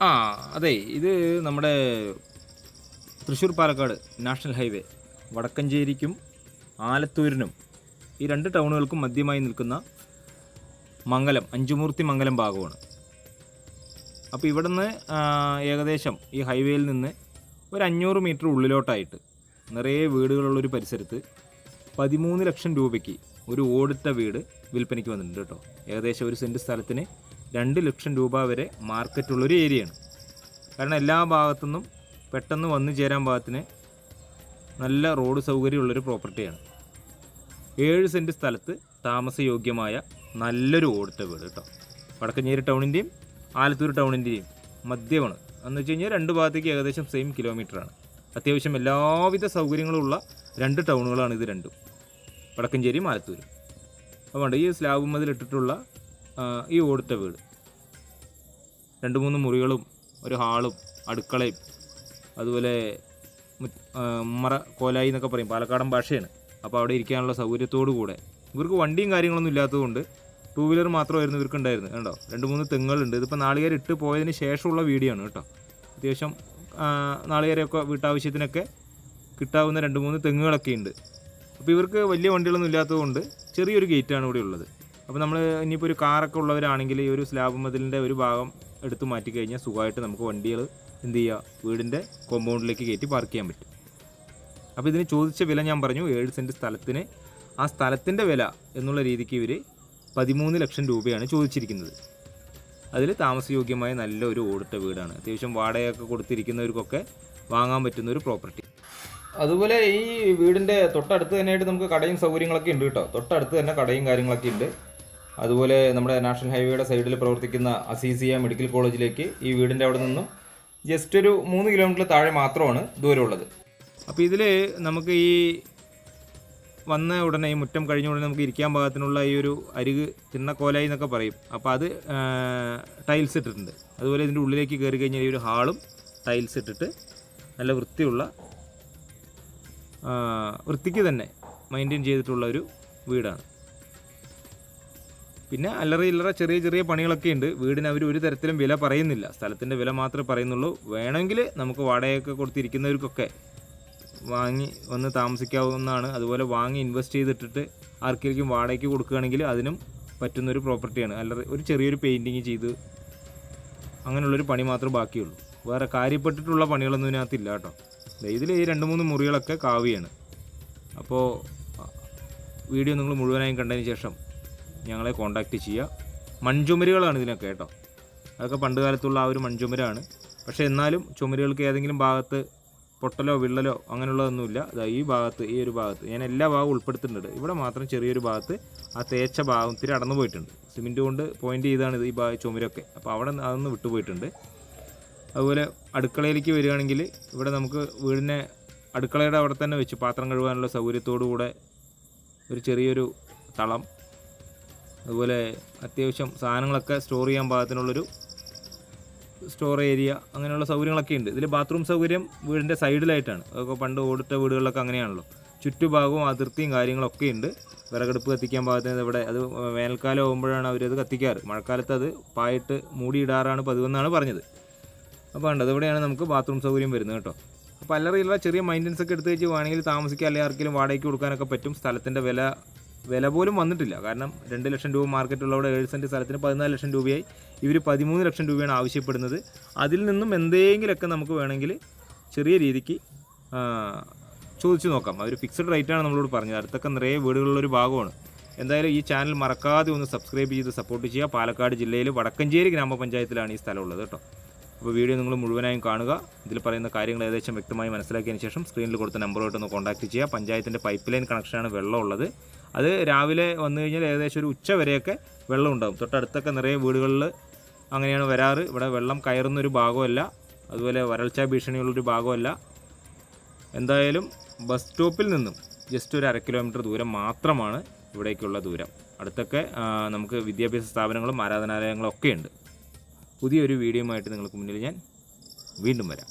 ആ അതെ ഇത് നമ്മുടെ തൃശ്ശൂർ പാലക്കാട് നാഷണൽ ഹൈവേ. വടക്കഞ്ചേരിക്കും ആലത്തൂരിനും ഈ രണ്ട് ടൗണുകൾക്കും മധ്യമായി നിൽക്കുന്ന മംഗലം അഞ്ചുമൂർത്തി മംഗലം ഭാഗമാണ്. അപ്പോൾ ഇവിടുന്ന് ഏകദേശം ഈ ഹൈവേയിൽ നിന്ന് ഒരു അഞ്ഞൂറ് മീറ്റർ ഉള്ളിലോട്ടായിട്ട് നിറയെ വീടുകളുള്ളൊരു പരിസരത്ത് പതിമൂന്ന് ലക്ഷം രൂപയ്ക്ക് ഒരു ഓടിട്ട വീട് വിൽപ്പനയ്ക്ക് വന്നിട്ടുണ്ട് കേട്ടോ. ഏകദേശം ഒരു സെന്റ് സ്ഥലത്തിന് രണ്ട് ലക്ഷം രൂപ വരെ മാർക്കറ്റുള്ളൊരു ഏരിയയാണ്. കാരണം എല്ലാ ഭാഗത്തുനിന്നും പെട്ടെന്ന് വന്നു ചേരാൻ പാകത്തിന് നല്ല റോഡ് സൗകര്യമുള്ളൊരു പ്രോപ്പർട്ടിയാണ്. ഏഴ് സെന്റ് സ്ഥലത്ത് താമസയോഗ്യമായ നല്ലൊരു ഓടിട്ട വീട് കേട്ടോ. വടക്കഞ്ഞേരി ടൗണിന്റെയും ആലത്തൂർ ടൗണിന്റെയും മധ്യമാണ്. എന്ന് വെച്ച് കഴിഞ്ഞാൽ രണ്ട് ഭാഗത്തേക്ക് ഏകദേശം സെയിം കിലോമീറ്ററാണ് അത്യാവശ്യം എല്ലാവിധ സൗകര്യങ്ങളുള്ള രണ്ട് ടൗണുകളാണ് ഇത് രണ്ടും. വടക്കഞ്ചേരിയും ആലത്തൂരും. അതുകൊണ്ട് ഈ സ്ലാബ് മതിലിട്ടിട്ടുള്ള ഈ ഓടുത്തെ വീട്. രണ്ട് മൂന്ന് മുറികളും ഒരു ഹാളും അടുക്കളയും അതുപോലെ ഉമ്മറ കോലായി എന്നൊക്കെ പറയും. പാലക്കാടൻ ഭാഷയാണ്. അപ്പോൾ അവിടെ ഇരിക്കാനുള്ള സൗകര്യത്തോടു കൂടെ. ഇവർക്ക് വണ്ടിയും കാര്യങ്ങളൊന്നും ഇല്ലാത്തതുകൊണ്ട് ടൂ വീലർ മാത്രമായിരുന്നു ഇവർക്ക് ഉണ്ടായിരുന്നു കേട്ടോ രണ്ട് മൂന്ന് തെങ്ങുകളുണ്ട്. ഇതിപ്പോൾ നാളികേരം ഇട്ട് പോയതിന് ശേഷമുള്ള വീഡിയോ ആണ് കേട്ടോ. അത്യാവശ്യം നാളികേരൊക്കെ വീട്ടാവശ്യത്തിനൊക്കെ കിട്ടാവുന്ന രണ്ട് മൂന്ന് തെങ്ങുകളൊക്കെ ഉണ്ട്. അപ്പോൾ ഇവർക്ക് വലിയ വണ്ടികളൊന്നും ഇല്ലാത്തതുകൊണ്ട് ചെറിയൊരു ഗേറ്റാണ് ഇവിടെ ഉള്ളത്. അപ്പോൾ നമ്മൾ ഇനിയിപ്പോൾ ഒരു കാറൊക്കെ ഉള്ളവരാണെങ്കിൽ ഈ ഒരു സ്ലാബ് മതിലിന്റെ ഒരു ഭാഗം എടുത്ത് മാറ്റി കഴിഞ്ഞാൽ സുഖമായിട്ട് നമുക്ക് വണ്ടികൾ എന്ത് ചെയ്യുക വീടിന്റെ കോമ്പൗണ്ടിലേക്ക് കയറ്റി പാർക്ക് ചെയ്യാൻ പറ്റും. അപ്പോൾ ഇതിന് ചോദിച്ച വില ഞാൻ പറഞ്ഞു ഏഴ് സെന്റ് സ്ഥലത്തിന്. ആ സ്ഥലത്തിന്റെ വില എന്നുള്ള രീതിക്ക് ഇവർ പതിമൂന്ന് ലക്ഷം രൂപയാണ് ചോദിച്ചിരിക്കുന്നത്. അതിൽ താമസയോഗ്യമായ നല്ലൊരു ഓടിട്ട വീടാണ്. അത്യാവശ്യം വാടകയൊക്കെ കൊടുത്തിരിക്കുന്നവർക്കൊക്കെ വാങ്ങാൻ പറ്റുന്ന ഒരു പ്രോപ്പർട്ടി അതുപോലെ ഈ വീടിന്റെ തൊട്ടടുത്ത് തന്നെയായിട്ട് നമുക്ക് കടയും സൗകര്യങ്ങളൊക്കെ ഉണ്ട് കേട്ടോ. തൊട്ടടുത്ത് തന്നെ കടയും കാര്യങ്ങളൊക്കെ ഉണ്ട്. അതുപോലെ നമ്മുടെ നാഷണൽ ഹൈവേയുടെ സൈഡിൽ പ്രവർത്തിക്കുന്ന അസീസിയ മെഡിക്കൽ കോളേജിലേക്ക് ഈ വീടിന്റെ അവിടെ നിന്നും ജസ്റ്റ് ഒരു മൂന്ന് കിലോമീറ്റർ താഴെ മാത്രമാണ് ദൂരമുള്ളത്. അപ്പോൾ ഇതിൽ നമുക്ക് ഈ വന്ന ഉടനെ ഈ മുറ്റം കഴിഞ്ഞ ഉടനെ നമുക്ക് ഇരിക്കാൻ പാകത്തിനുള്ള ഈ ഒരു അരിക് തിണ്ണക്കോലായി എന്നൊക്കെ പറയും. അപ്പോൾ അത് ടൈൽസ് ഇട്ടിട്ടുണ്ട്. അതുപോലെ ഇതിന്റെ ഉള്ളിലേക്ക് കയറി കഴിഞ്ഞാൽ ഈ ഒരു ഹാളും ടൈൽസ് ഇട്ടിട്ട് നല്ല വൃത്തിയുള്ള വൃത്തിക്ക് തന്നെ മെയിന്റെയിൻ ചെയ്തിട്ടുള്ള ഒരു വീടാണ്. പിന്നെ അല്ലറ ഇല്ലറ ചെറിയ ചെറിയ പണികളൊക്കെ ഉണ്ട്. വീടിന് അവർ ഒരു തരത്തിലും വില പറയുന്നില്ല. സ്ഥലത്തിന്റെ വില മാത്രമേ പറയുന്നുള്ളൂ. വേണമെങ്കിൽ നമുക്ക് വാടകയൊക്കെ കൊടുത്തിരിക്കുന്നവർക്കൊക്കെ വാങ്ങി വന്ന് താമസിക്കാവുന്നതാണ്. അതുപോലെ വാങ്ങി ഇൻവെസ്റ്റ് ചെയ്തിട്ടിട്ട് ആർക്കെങ്കിലും വാടകയ്ക്ക് കൊടുക്കുകയാണെങ്കിൽ അതിനും പറ്റുന്നൊരു പ്രോപ്പർട്ടിയാണ് അല്ലറ ഒരു ചെറിയൊരു പെയിന്റിങ് ചെയ്ത് അങ്ങനെയുള്ളൊരു പണി മാത്രമേ ബാക്കിയുള്ളൂ. വേറെ കാര്യപ്പെട്ടിട്ടുള്ള പണികളൊന്നും ഇതിനകത്തില്ല കേട്ടോ. ഇതിൽ ഈ രണ്ട് മൂന്ന് മുറികളൊക്കെ കാവിയാണ്. അപ്പോൾ വീഡിയോ നിങ്ങൾ മുഴുവനായും കണ്ടതിന് ശേഷം ഞങ്ങളെ കോൺടാക്റ്റ് ചെയ്യുക. മൺചുമരുകളാണ് ഇതിനൊക്കെ കേട്ടോ. അതൊക്കെ പണ്ട് കാലത്തുള്ള ആ ഒരു മൺചുമരാണ്. പക്ഷേ എന്നാലും ചുമരുകൾക്ക് ഏതെങ്കിലും ഭാഗത്ത് പൊട്ടലോ വിള്ളലോ അങ്ങനെയുള്ളതൊന്നുമില്ല. അതാ ഈ ഭാഗത്ത് ഈ ഒരു ഭാഗത്ത്. ഞാൻ എല്ലാ ഭാഗവും ഉൾപ്പെടുത്തിയിട്ടുണ്ട് ഇവിടെ മാത്രം ചെറിയൊരു ഭാഗത്ത് ആ തേച്ച ഭാഗം ഇത്തിരി അടന്നു പോയിട്ടുണ്ട്. സിമെന്റ് കൊണ്ട് പോയിന്റ് ചെയ്താണ് ഇത് ഈ ഭാഗം ചുമരൊക്കെ. അപ്പോൾ അവിടെ അതൊന്ന് വിട്ടുപോയിട്ടുണ്ട്. അതുപോലെ അടുക്കളയിലേക്ക് വരികയാണെങ്കിൽ ഇവിടെ നമുക്ക് വീടിനെ അടുക്കളയുടെ അവിടെ തന്നെ വെച്ച് പാത്രം കഴുകാനുള്ള സൗകര്യത്തോടു കൂടെ ഒരു ചെറിയൊരു തളം അതുപോലെ അത്യാവശ്യം സാധനങ്ങളൊക്കെ സ്റ്റോർ ചെയ്യാൻ പാകത്തിനുള്ളൊരു സ്റ്റോർ ഏരിയ അങ്ങനെയുള്ള സൗകര്യങ്ങളൊക്കെ ഉണ്ട്. ഇതിൽ ബാത്റൂം സൗകര്യം വീടിന്റെ സൈഡിലായിട്ടാണ് അതൊക്കെ പണ്ട് ഓടിട്ട വീടുകളിലൊക്കെ അങ്ങനെയാണല്ലോ. ചുറ്റുഭാഗവും അതിർത്തിയും കാര്യങ്ങളൊക്കെ ഉണ്ട്. വിറകടുപ്പ് കത്തിക്കാൻ പാകത്തിന് ഇവിടെ അത് വേനൽക്കാലം ആകുമ്പോഴാണ് അവരത് കത്തിക്കാറ്. മഴക്കാലത്ത് അത് പായിട്ട് മൂടിയിടാറാണ് പതിവെന്നാണ് പറഞ്ഞത്. അപ്പോൾ ഉണ്ട് അതിവിടെയാണ് നമുക്ക് ബാത്റൂം സൗകര്യം വരുന്നത് കേട്ടോ. അപ്പോൾ അല്ലറയില്ല ചെറിയ മൈന്റൻസ് ഒക്കെ എടുത്ത് വെച്ച് വേണമെങ്കിൽ താമസിക്കാൻ അല്ലെങ്കിൽ ആർക്കെങ്കിലും വാടകയ്ക്ക് കൊടുക്കാനൊക്കെ പറ്റും. സ്ഥലത്തിന്റെ വില വില പോലും വന്നിട്ടില്ല. കാരണം രണ്ട് ലക്ഷം രൂപ മാർക്കറ്റുള്ളവിടെ ഏഴ് സെന്റ് സ്ഥലത്തിന് പതിനാല് ലക്ഷം രൂപയായി. ഇവർ പതിമൂന്ന് ലക്ഷം രൂപയാണ് ആവശ്യപ്പെടുന്നത്. അതിൽ നിന്നും എന്തെങ്കിലുമൊക്കെ നമുക്ക് വേണമെങ്കിൽ ചെറിയ രീതിക്ക് ചോദിച്ചു നോക്കാം. അവർ ഫിക്സഡ് റേറ്റാണ് നമ്മളോട് പറഞ്ഞത്. അടുത്തൊക്കെ നിറയെ വീടുകളിലൊരു ഭാഗമാണ്. എന്തായാലും ഈ ചാനൽ മറക്കാതെ ഒന്ന് സബ്സ്ക്രൈബ് ചെയ്ത് സപ്പോർട്ട് ചെയ്യുക. പാലക്കാട് ജില്ലയിൽ വടക്കഞ്ചേരി ഗ്രാമപഞ്ചായത്തിലാണ് ഈ സ്ഥലം ഉള്ളത് കേട്ടോ. അപ്പോൾ വീഡിയോ നിങ്ങൾ മുഴുവനായും കാണുക. ഇതിൽ പറയുന്ന കാര്യങ്ങൾ ഏകദേശം വ്യക്തമായി മനസ്സിലാക്കിയതിന് ശേഷം സ്ക്രീനിൽ കൊടുത്ത നമ്പറുമായിട്ടൊന്ന് കോൺടാക്ട് ചെയ്യുക. പഞ്ചായത്തിന്റെ പൈപ്പ് ലൈൻ കണക്ഷനാണ് വെള്ളമുള്ളത്. അത് രാവിലെ വന്നു കഴിഞ്ഞാൽ ഏകദേശം ഒരു ഉച്ച വരെയൊക്കെ വെള്ളം ഉണ്ടാകും തൊട്ടടുത്തൊക്കെ നിറയെ വീടുകളിൽ അങ്ങനെയാണ് വരാറ്. ഇവിടെ വെള്ളം കയറുന്നൊരു ഭാഗമല്ല. അതുപോലെ വരൾച്ച ഭീഷണിയുള്ളൊരു ഭാഗമല്ല. എന്തായാലും ബസ് സ്റ്റോപ്പിൽ നിന്നും ജസ്റ്റ് ഒരു അര കിലോമീറ്റർ ദൂരം മാത്രമാണ് ഇവിടേക്കുള്ള ദൂരം. അടുത്തൊക്കെ നമുക്ക് വിദ്യാഭ്യാസ സ്ഥാപനങ്ങളും ആരാധനാലയങ്ങളും ഒക്കെ ഉണ്ട്. പുതിയൊരു വീഡിയോയുമായിട്ട് നിങ്ങൾക്ക് മുന്നിൽ ഞാൻ വീണ്ടും വരാം.